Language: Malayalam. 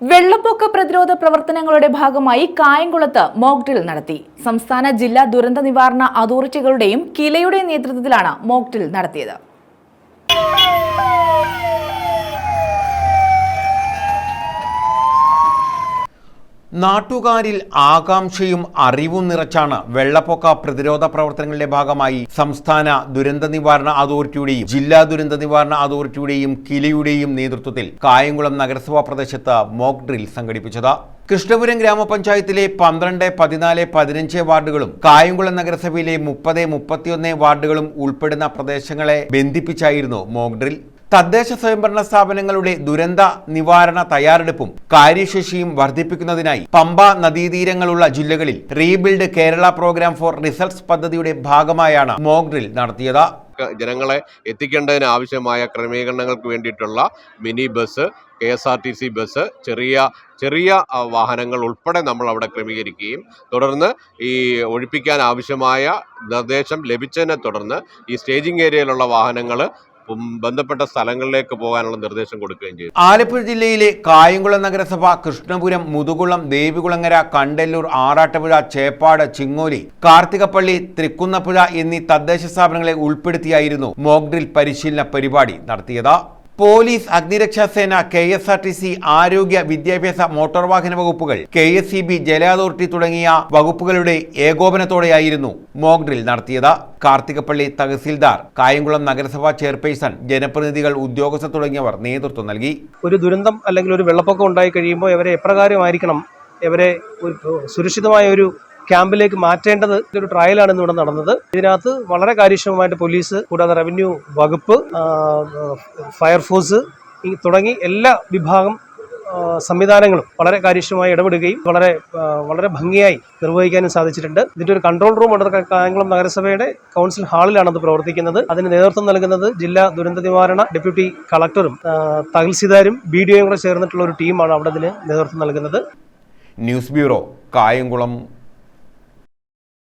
വെള്ളപ്പൊക്ക പ്രതിരോധ പ്രവർത്തനങ്ങളുടെ ഭാഗമായി കായംകുളത്ത് മോക്ഡ്രിൽ നടത്തി. സംസ്ഥാന ജില്ലാ ദുരന്ത നിവാരണ അതോറിറ്റികളുടെയും കിലയുടെയും നേതൃത്വത്തിലാണ് മോക്ഡിൽ ഡ്രിൽ നടത്തിയത്. നാട്ടുകാരിൽ ആകാംക്ഷയും അറിവും നിറച്ചാണ് വെള്ളപ്പൊക്ക പ്രതിരോധ പ്രവർത്തനങ്ങളുടെ ഭാഗമായി സംസ്ഥാന ദുരന്ത നിവാരണ അതോറിറ്റിയുടെയും ജില്ലാ ദുരന്ത നിവാരണ അതോറിറ്റിയുടെയും കിലയുടെയും നേതൃത്വത്തിൽ കായംകുളം നഗരസഭാ പ്രദേശത്ത് മോക്ക് ഡ്രിൽ സംഘടിപ്പിച്ചത്. കൃഷ്ണപുരം ഗ്രാമപഞ്ചായത്തിലെ പന്ത്രണ്ട് പതിനാല് പതിനഞ്ച് വാർഡുകളും കായംകുളം നഗരസഭയിലെ മുപ്പത് മുപ്പത്തിയൊന്ന് വാർഡുകളും ഉൾപ്പെടുന്ന പ്രദേശങ്ങളെ ബന്ധിപ്പിച്ചായിരുന്നു മോക്ക് ഡ്രിൽ. തദ്ദേശ സ്വയംഭരണ സ്ഥാപനങ്ങളുടെ ദുരന്ത നിവാരണ തയ്യാറെടുപ്പും കാര്യശേഷിയും വർദ്ധിപ്പിക്കുന്നതിനായി പമ്പ നദീതീരങ്ങളുള്ള ജില്ലകളിൽ rebuild Kerala programme for results പദ്ധതിയുടെ ഭാഗമായാണ് മോക്ക് ഡ്രിൽ നടത്തിയത്. ജനങ്ങളെ എത്തിക്കേണ്ടതിന് ആവശ്യമായ ക്രമീകരണങ്ങൾക്ക് വേണ്ടിയിട്ടുള്ള mini bus K S R T C bus ചെറിയ ചെറിയ വാഹനങ്ങൾ ഉൾപ്പെടെ നമ്മൾ അവിടെ ക്രമീകരിക്കുകയും തുടർന്ന് ഈ ഒഴിപ്പിക്കാൻ ആവശ്യമായ നിർദ്ദേശം ലഭിച്ചതിനെ തുടർന്ന് ഈ സ്റ്റേജിംഗ് ഏരിയയിലുള്ള വാഹനങ്ങൾ ബന്ധപ്പെട്ട സ്ഥലങ്ങളിലേക്ക് പോകാനുള്ള നിർദ്ദേശം കൊടുക്കുകയും ചെയ്തു. ആലപ്പുഴ ജില്ലയിലെ കായംകുളം നഗരസഭ കൃഷ്ണപുരം മുതുകുളം ദേവികുളങ്ങര കണ്ടല്ലൂർ ആറാട്ടുപുഴ ചേപ്പാട് ചിങ്ങോലി കാർത്തികപ്പള്ളി തൃക്കുന്നപ്പുഴ എന്നീ തദ്ദേശ സ്ഥാപനങ്ങളെ ഉൾപ്പെടുത്തിയായിരുന്നു മോക്ഡ്രിൽ പരിശീലന പരിപാടി നടത്തിയത്. Police അഗ്നിരക്ഷാസേന K S R T C ആരോഗ്യ വിദ്യാഭ്യാസ മോട്ടോർ വാഹന വകുപ്പുകൾ കെ എസ് സി ബി ജല അതോറിറ്റി തുടങ്ങിയ വകുപ്പുകളുടെ ഏകോപനത്തോടെയായിരുന്നു മോക്ക് ഡ്രിൽ നടത്തിയത്. കാർത്തികപ്പള്ളി തഹസിൽദാർ കായംകുളം നഗരസഭാ ചെയർപേഴ്സൺ ജനപ്രതിനിധികൾ ഉദ്യോഗസ്ഥർ തുടങ്ങിയവർ നേതൃത്വം നൽകി. ഒരു ദുരന്തം അല്ലെങ്കിൽ ഒരു വെള്ളപ്പൊക്കം ഉണ്ടായി കഴിയുമ്പോൾ ഇവരെ എപ്രകാരമായിരിക്കണം? ഇവരെ സുരക്ഷിതമായ ഒരു ക്യാമ്പിലേക്ക് മാറ്റേണ്ടത് ഒരു ട്രയലാണ് ഇന്ന് ഇവിടെ നടന്നത്. ഇതിനകത്ത് വളരെ കാര്യക്ഷമമായിട്ട് പോലീസ് കൂടാതെ റവന്യൂ വകുപ്പ് ഫയർഫോഴ്സ് തുടങ്ങി എല്ലാ വിഭാഗം സംവിധാനങ്ങളും വളരെ കാര്യക്ഷമമായി ഇടപെടുകയും വളരെ വളരെ ഭംഗിയായി നിർവഹിക്കാനും സാധിച്ചിട്ടുണ്ട്. ഇതിന്റെ ഒരു കൺട്രോൾ റൂം ഉണ്ട് കായംകുളം നഗരസഭയുടെ കൗൺസിൽ ഹാളിലാണ് അത് പ്രവർത്തിക്കുന്നത്. അതിന് നേതൃത്വം നൽകുന്നത് ജില്ലാ ദുരന്ത നിവാരണ ഡെപ്യൂട്ടി കളക്ടറും തഹസിൽദാരും ബി ഡി ഒയും കൂടെ ചേർന്നിട്ടുള്ള ഒരു ടീമാണ് അവിടെ അതിന് നേതൃത്വം നൽകുന്നത്. News bureau Kayamkulam.